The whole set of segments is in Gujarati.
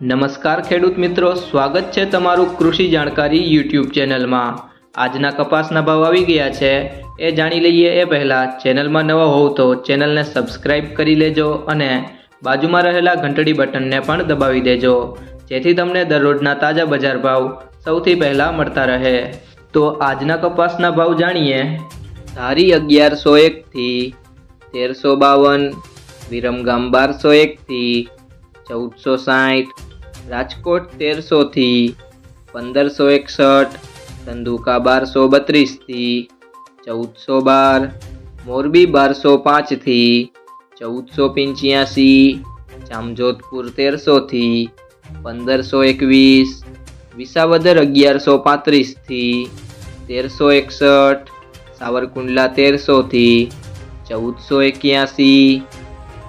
નમસ્કાર ખેડૂત મિત્રો, સ્વાગત છે તમારું કૃષિ જાણકારી યુટ્યુબ ચેનલમાં. આજના કપાસના ભાવ આવી ગયા છે. એ જાણી લઈએ એ પહેલાં, ચેનલમાં નવા હોવ તો ચેનલને સબસ્ક્રાઇબ કરી લેજો અને બાજુમાં રહેલા ઘંટડી બટનને પણ દબાવી દેજો. જેથી તમને દરરોજના તાજા બજાર ભાવ સૌથી પહેલાં મળતા રહે. તો આજના કપાસના ભાવ જાણીએ. ધારી અગિયારસો એકથી તેરસો બાવન, વિરમગામ બારસો એકથી ચૌદસો સાઠ રાજકોટ તેરસોથી પંદરસો એકસઠ, ધંધુકા બારસો બત્રીસથી ચૌદસો બાર, મોરબી બારસો પાંચથી ચૌદસો પંચ્યાસી, જામજોધપુર તેરસોથી પંદરસો એકવીસ, વિસાવદર અગિયારસો પાંત્રીસથી તેરસો એકસઠ, સાવરકુંડલા તેરસોથી ચૌદસો એક્યાસી,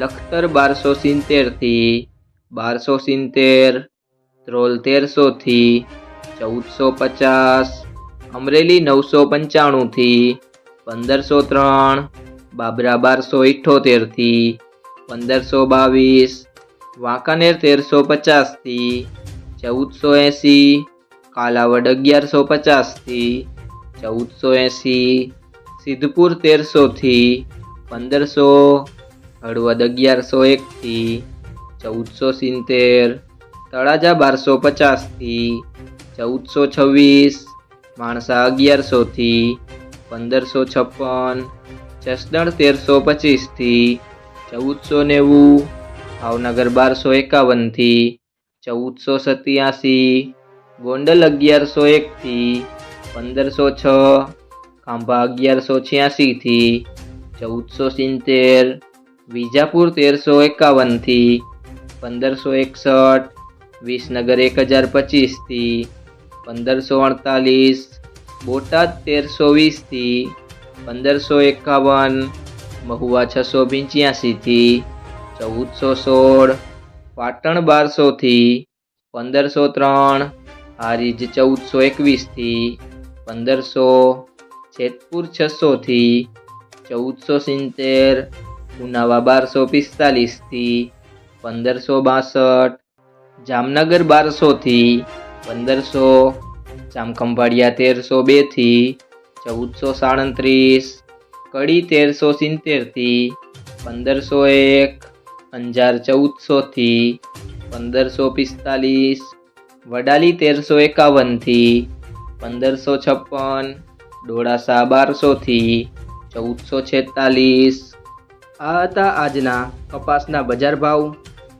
લખતર બારસો સિત્તેરથી બારસો સિત્તેર ધ્રોલ તેરસોથી ચૌદસો પચાસ, અમરેલી નવસો પંચાણુંથી પંદરસો ત્રણ, બાબરા બારસો ઇઠ્ઠોતેરથી પંદરસો બાવીસ, વાંકાનેર તેરસો પચાસથી ચૌદસો એંસી કાલાવડ અગિયારસો પચાસથી ચૌદસો એંસી સિદ્ધપુર તેરસોથી પંદરસો, હળવદ અગિયારસો એકથી ચૌદસો સિત્તેર, તળાજા બારસો પચાસથી, ચૌદસો છવ્વીસ, માણસા અગિયારસોથી, પંદરસો છપ્પન, જસદણ તેરસો પચીસથી, ચૌદસો નેવું, ભાવનગર બારસો એકાવનથી, ચૌદસો સત્યાસી, ગોંડલ અગિયારસો એકથી, પંદરસો છ, ખાંભા અગિયારસો છ્યાસીથી, ચૌદસો સિત્તેર, વિજાપુર તેરસો એકાવનથી પંદરસો એકસઠ, વિસનગર એક હજાર પચીસથી, પંદરસો અડતાલીસ, બોટાદ તેરસો વીસથી, પંદરસો એકાવન, મહુવા છસો પંચ્યાસીથી ચૌદસો સોળ, પાટણ બારસોથી, પંદરસો ત્રણ, હારીજ ચૌદસો એકવીસથી, પંદરસો, જેતપુર છસોથી, ચૌદસો સિત્તેર, ઉનાવા બારસો પિસ્તાલીસથી પંદરસો બાસઠ, જામનગર બારસોથી, પંદરસો, જામખંભાળિયા તેરસો બેથી, ચૌદસો સાડત્રીસ, કડી તેરસો સિત્તેરથી, પંદરસો એક, અંજાર ચૌદસોથી, પંદરસો પિસ્તાલીસ, વડાલી તેરસો એકાવનથી, પંદરસો છપ્પન, ડોળાસા બારસોથી, ચૌદસો છેતાલીસ. આ હતા આજના કપાસના બજાર ભાવ.